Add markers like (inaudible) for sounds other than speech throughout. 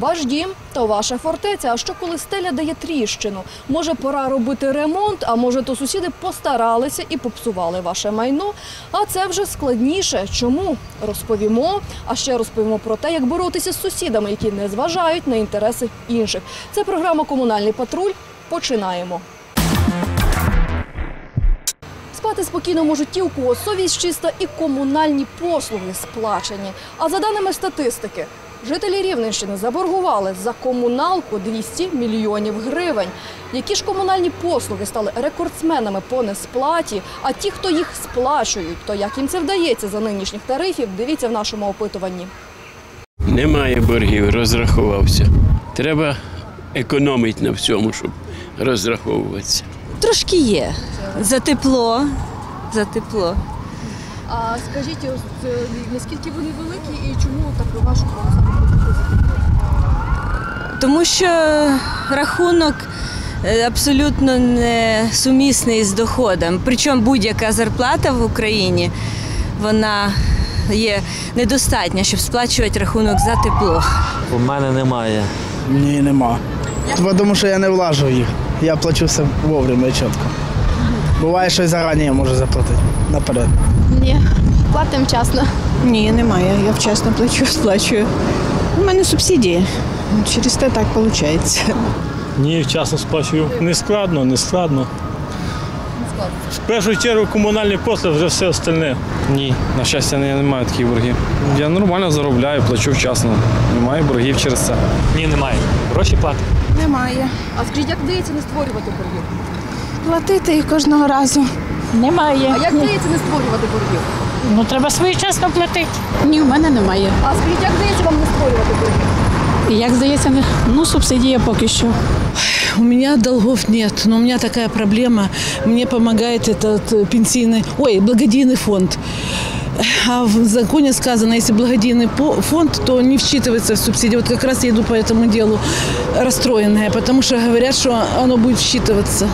Ваш дім то ваша фортеця. А що коли стеля дає тріщину? Може, пора робити ремонт, а може, то сусіди постаралися і попсували ваше майно. А це вже складніше. Чому розповімо? А ще розповімо про те, як боротися з сусідами, які не зважають на інтереси інших. Це програма Комунальний патруль. Починаємо. Спати спокійно можуть ті, у кого совість чиста і комунальні послуги сплачені. А за даними статистики, жителі Рівненщини заборгували за комуналку 200 мільйонів гривень. Які ж комунальні послуги стали рекордсменами по несплаті? А ті, хто їх сплачують, то як їм це вдається за нинішніх тарифів, дивіться в нашому опитуванні. Немає боргів, розрахувався. Треба економити на всьому, щоб розраховуватися. Трошки є. За тепло. За тепло. А скажіть, наскільки вони великі і чому так важко Тому що рахунок е, абсолютно не сумісний з доходом. Причому будь-яка зарплата в Україні вона є недостатня, щоб сплачувати рахунок за тепло. У мене немає. Ні, нема. Бо Тому що я не влажу їх. Я плачу все вовремя і чітко. Буває, що і зарані я можу заплатити наперед. Ні, платимо вчасно. Ні, немає. Я вчасно плачу, (laughs) сплачую. У мене субсидії. Через те так виходить. Ні, вчасно сплачую. Не складно, не складно. В першу чергу комунальні послуги, вже все остальне. Ні, на щастя, я не маю таких боргів. Я нормально заробляю, плачу вчасно. Немає боргів через це. Ні, немає. Гроші платить. Немає. А скажіть, як вдається не створювати боргів? Платити їх кожного разу. Немає. А як вдається не створювати боргів? Ну треба своєчасно платити. Ні, в мене немає. А скажіть, як вдається вам не створювати боргів? І як здається, не- ну субсидія поки що. У меня долгов нет, но у меня такая проблема. Мне помогает этот э, пенсийный, ой, благодійный фонд. А в законе сказано, если благодійный по- фонд, то не всчитывается в субсидии. Вот как раз я иду по этому делу расстроенная, потому что говорят, что оно будет вsчитываться.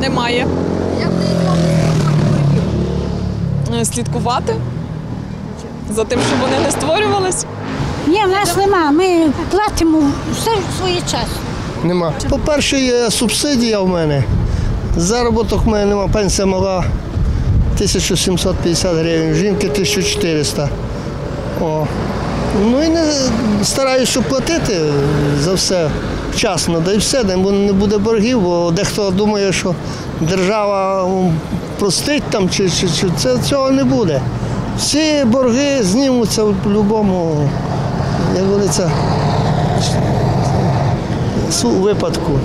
Немає. Слідкувати за тим, щоб вони не створювались. Ні, в нас нема. Ми платимо все своєчасно. Нема. По-перше, є субсидія в мене. Заробіток в мене нема. Пенсія мала 1750 гривень, жінки 1400. О. Ну і не стараюся, платити за все вчасно, да і все, не буде боргів, бо дехто думає, що держава простить там чи, чи, чи це цього не буде. Всі борги знімуться в будь-якому, як говориться, випадку.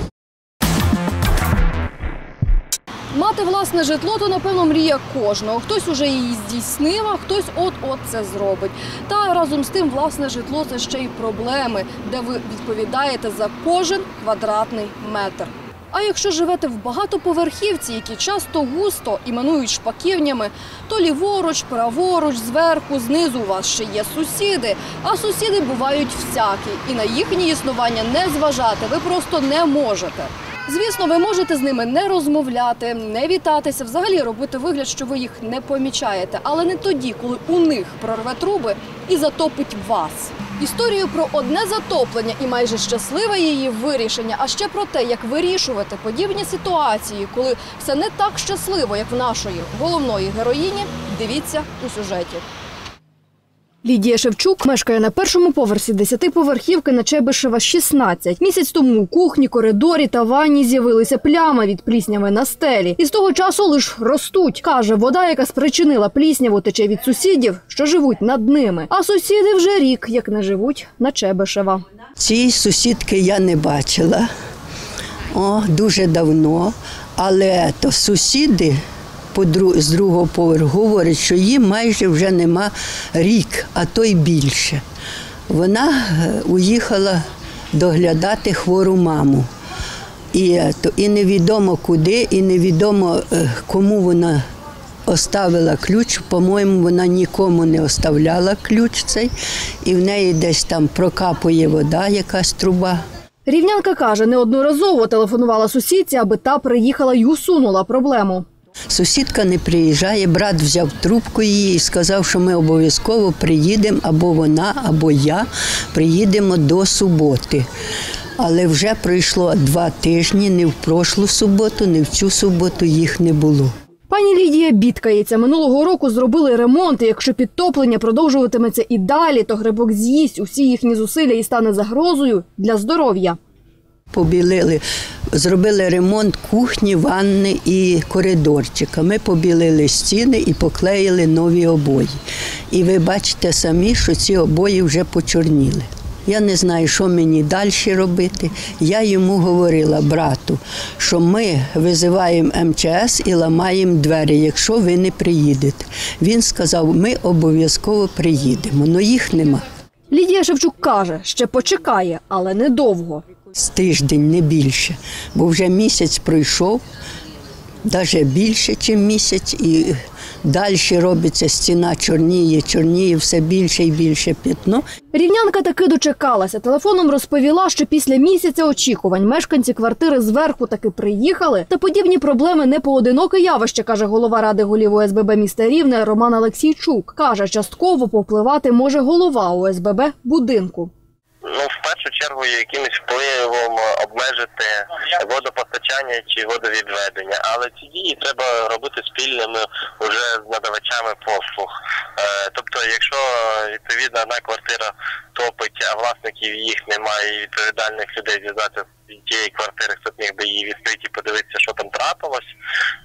Мати власне житло, то напевно мрія кожного. Хтось уже її здійснив, а хтось от-от це зробить. Та разом з тим, власне житло це ще й проблеми, де ви відповідаєте за кожен квадратний метр. А якщо живете в багатоповерхівці, які часто густо іменують шпаківнями, то ліворуч, праворуч, зверху, знизу у вас ще є сусіди. А сусіди бувають всякі, і на їхнє існування не зважати ви просто не можете. Звісно, ви можете з ними не розмовляти, не вітатися, взагалі робити вигляд, що ви їх не помічаєте, але не тоді, коли у них прорве труби і затопить вас. Історію про одне затоплення і майже щасливе її вирішення, а ще про те, як вирішувати подібні ситуації, коли все не так щасливо, як в нашої головної героїні. Дивіться у сюжеті. Лідія Шевчук мешкає на першому поверсі десятиповерхівки на Чебишева 16. Місяць тому у кухні, коридорі та ванні з'явилися плями від плісняви на стелі. І з того часу лиш ростуть. Каже, вода, яка спричинила плісняву, тече від сусідів, що живуть над ними. А сусіди вже рік, як не живуть на Чебишева. Цієї сусідки я не бачила О, дуже давно, але то сусіди з другого поверху говорять, що їм майже вже нема рік, а то й більше. Вона е, уїхала доглядати хвору маму. І, е, і невідомо куди, і невідомо е, кому вона оставила ключ. По-моєму, вона нікому не оставляла ключ цей, і в неї десь там прокапує вода, якась труба. Рівнянка каже, неодноразово телефонувала сусідці, аби та приїхала й усунула проблему. Сусідка не приїжджає, брат взяв трубку її і сказав, що ми обов'язково приїдемо, або вона, або я приїдемо до суботи. Але вже пройшло два тижні, не в прошлу суботу, не в цю суботу їх не було. Пані Лідія бідкається. Минулого року зробили ремонт. І якщо підтоплення продовжуватиметься і далі, то грибок з'їсть усі їхні зусилля і стане загрозою для здоров'я. Побілили, зробили ремонт кухні, ванни і коридорчика. Ми побілили стіни і поклеїли нові обої. І ви бачите самі, що ці обої вже почорніли. Я не знаю, що мені далі робити. Я йому говорила брату, що ми визиваємо МЧС і ламаємо двері, якщо ви не приїдете. Він сказав, ми обов'язково приїдемо, але їх нема. Лідія Шевчук каже, ще почекає, але недовго. З тиждень, не більше, бо вже місяць пройшов, навіть більше, ніж місяць, і далі робиться стіна, чорніє, чорніє, все більше і більше п'ятно. Рівнянка таки дочекалася. Телефоном розповіла, що після місяця очікувань мешканці квартири зверху таки приїхали. Та подібні проблеми не поодиноке явище, каже голова ради голів ОСББ міста Рівне Роман Олексійчук. Каже, частково повпливати може голова ОСББ будинку. Першу чергу якимось впливом обмежити водопостачання чи водовідведення, але ці дії треба робити спільними уже з надавачами послуг. Е, тобто, якщо відповідно одна квартира топить, а власників їх немає, і відповідальних людей зв'язати з тієї квартири, хто міг би її відкрити подивитися, що там трапилось.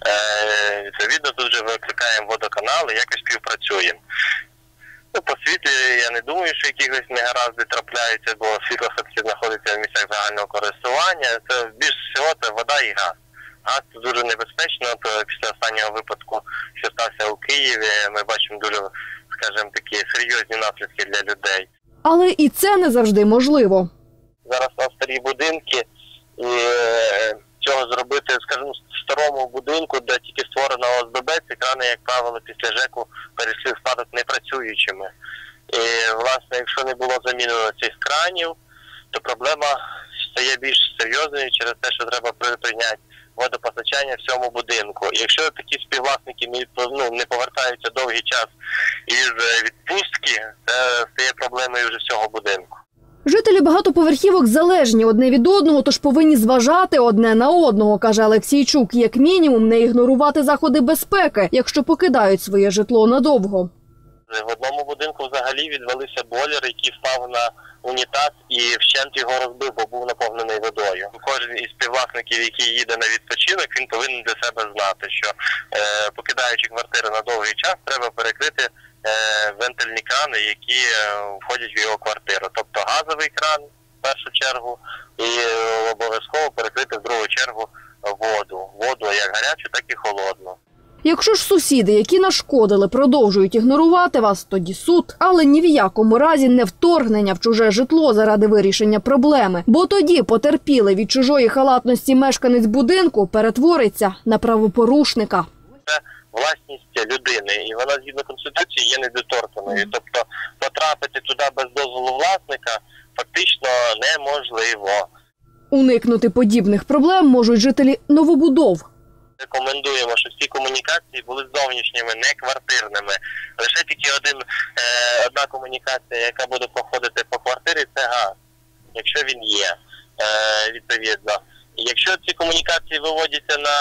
Е, відповідно, тут вже викликаємо водоканал і якось співпрацюємо. Ну, по світлі я не думаю, що якихось негаразди трапляються, бо світло все-таки знаходиться в місцях загального користування. Це більш всього це вода і газ. Газ це дуже небезпечно, то після останнього випадку, що стався у Києві, ми бачимо дуже, скажімо, такі серйозні наслідки для людей. Але і це не завжди можливо. Зараз у нас старі будинки, і е, цього зробити, скажімо, в старому будинку, де тільки створено ОСББ, ці крани, як правило, після ЖЕКу перейшли в спадок непрацюючими. І, власне, якщо не було замінено цих кранів, то проблема стає більш серйозною через те, що треба припиняти водопостачання всьому будинку. І Якщо такі співвласники ну, не повертаються довгий час із е, відпустки, це стає проблемою вже всього будинку. Жителі багатоповерхівок залежні одне від одного, тож повинні зважати одне на одного, каже Олексійчук. Як мінімум, не ігнорувати заходи безпеки, якщо покидають своє житло надовго. В одному будинку взагалі відвалився бойлер, який впав на унітаз і вщент його розбив, бо був наповнений водою. Кожен із співвласників, який їде на відпочинок, він повинен для себе знати, що е, покидаючи квартиру на довгий час, треба перекрити е, вентильні крани, які е, входять в його квартиру. Тобто газовий кран в першу чергу, і е, обов'язково перекрити в другу чергу воду. Воду як гарячу, так і холодну. Якщо ж сусіди, які нашкодили, продовжують ігнорувати вас, тоді суд, але ні в якому разі не вторгнення в чуже житло заради вирішення проблеми. Бо тоді потерпіли від чужої халатності мешканець будинку перетвориться на правопорушника. це власність людини, і вона згідно конституції є недоторканою. Тобто потрапити туди без дозволу власника фактично неможливо. Уникнути подібних проблем можуть жителі новобудов. Рекомендуємо, щоб всі комунікації були зовнішніми, не квартирними. Лише тільки один, е, одна комунікація, яка буде проходити по квартирі, це газ, якщо він є, е, відповідно. Якщо ці комунікації виводяться на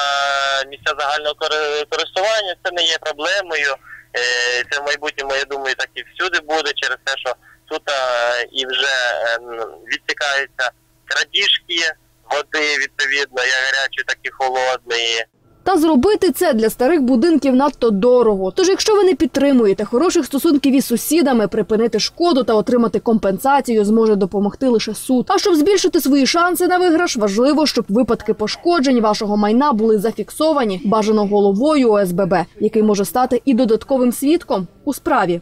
місця загального кори- користування, це не є проблемою. Е, Це в майбутньому, я думаю, так і всюди буде через те, що тут і вже відтікаються крадіжки води, відповідно, як гарячої, так і холодної. Та зробити це для старих будинків надто дорого. Тож, якщо ви не підтримуєте хороших стосунків із сусідами, припинити шкоду та отримати компенсацію зможе допомогти лише суд. А щоб збільшити свої шанси на виграш, важливо, щоб випадки пошкоджень вашого майна були зафіксовані бажано головою ОСББ, який може стати і додатковим свідком у справі.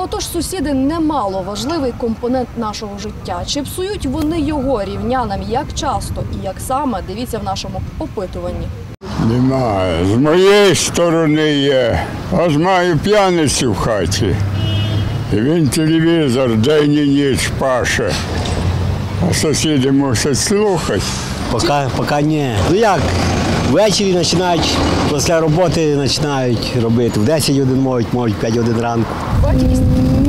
Отож, сусіди немало важливий компонент нашого життя. Чи псують вони його рівнянам як часто і як саме дивіться в нашому опитуванні. Немає. З моєї сторони є. Аж маю п'яницю в хаті. І він телевізор день і ніч паше. А сусіди мусять слухати. Поки, поки ні. Ну як, ввечері починають, після роботи починають робити. В 10 годин можуть, можуть 5 годин ранку.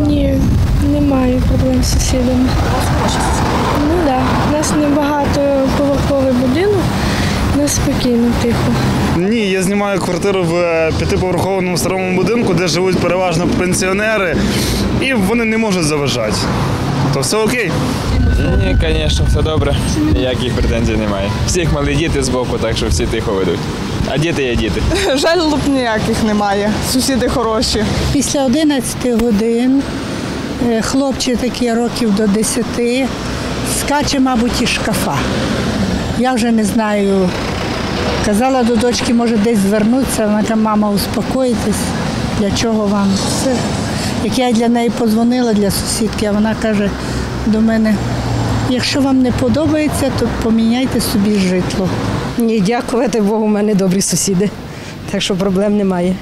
Ні, немає проблем з сусідами. Ну так, да. у нас небагато поверховий будинок, у нас спокійно, тихо. Ні, я знімаю квартиру в е, п'ятиповерховому старому будинку, де живуть переважно пенсіонери, і вони не можуть заважати. То все окей. Ні, звісно, все добре. Ніяких претензій немає. Всіх мали діти з боку, так що всі тихо ведуть. А діти є діти. (laughs) Жалоб ніяких немає. Сусіди хороші. Після 11 годин е, хлопчик такий років до 10 скаче, мабуть, із шкафа. Я вже не знаю. Казала до дочки, може десь звернутися. Вона каже, мама, успокойтесь, для чого вам все. Як я для неї позвонила для сусідки, а вона каже до мене, якщо вам не подобається, то поміняйте собі житло. Ні, дякувати Богу, у мене добрі сусіди, так що проблем немає.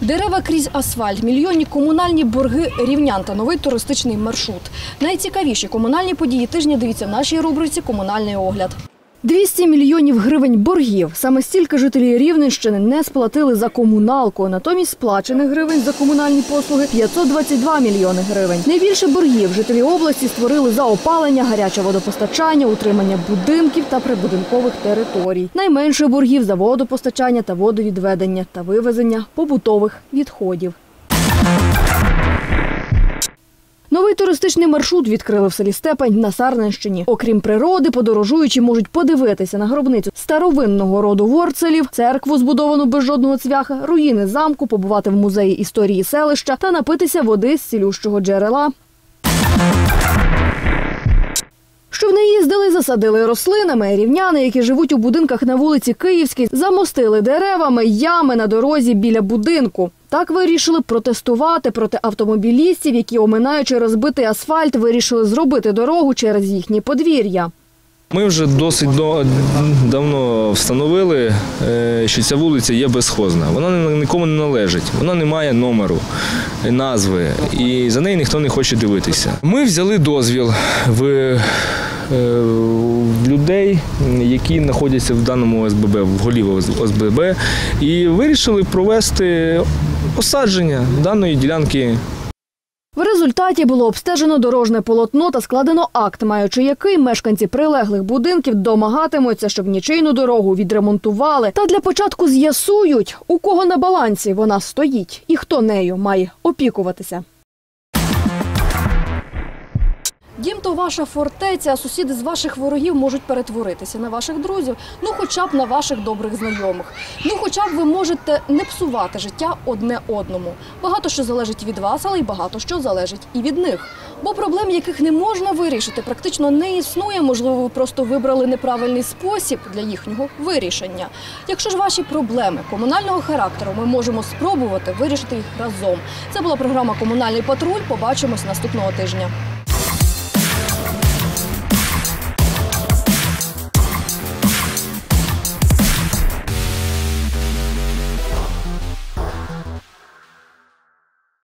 Дерева крізь асфальт, мільйонні комунальні борги рівнян та новий туристичний маршрут. Найцікавіші комунальні події тижня дивіться в нашій рубриці Комунальний огляд. 200 мільйонів гривень боргів. Саме стільки жителі Рівненщини не сплатили за комуналку. Натомість сплачених гривень за комунальні послуги 522 мільйони гривень. Найбільше боргів жителі області створили за опалення, гаряче водопостачання, утримання будинків та прибудинкових територій. Найменше боргів за водопостачання та водовідведення та вивезення побутових відходів. Новий туристичний маршрут відкрили в селі Степень на Сарненщині. Окрім природи, подорожуючі можуть подивитися на гробницю старовинного роду ворцелів, церкву, збудовану без жодного цвяха, руїни замку, побувати в музеї історії селища та напитися води з цілющого джерела. Щоб не їздили, засадили рослинами. Рівняни, які живуть у будинках на вулиці Київській, замостили деревами ями на дорозі біля будинку. Так вирішили протестувати проти автомобілістів, які, оминаючи розбитий асфальт, вирішили зробити дорогу через їхні подвір'я. Ми вже досить до- давно встановили, е, що ця вулиця є безхозна. Вона ні- нікому не належить, вона не має номеру, назви, і за неї ніхто не хоче дивитися. Ми взяли дозвіл в, е, людей, які знаходяться в даному ОСББ, в голі ОСББ, і вирішили провести осадження даної ділянки В результаті було обстежено дорожне полотно та складено акт, маючи який мешканці прилеглих будинків домагатимуться, щоб нічийну дорогу відремонтували. Та для початку з'ясують, у кого на балансі вона стоїть і хто нею має опікуватися. Дім то ваша фортеця, а сусіди з ваших ворогів можуть перетворитися на ваших друзів, ну хоча б на ваших добрих знайомих. Ну хоча б ви можете не псувати життя одне одному. Багато що залежить від вас, але й багато що залежить і від них. Бо проблем, яких не можна вирішити, практично не існує. Можливо, ви просто вибрали неправильний спосіб для їхнього вирішення. Якщо ж ваші проблеми комунального характеру, ми можемо спробувати вирішити їх разом. Це була програма Комунальний патруль. Побачимось наступного тижня.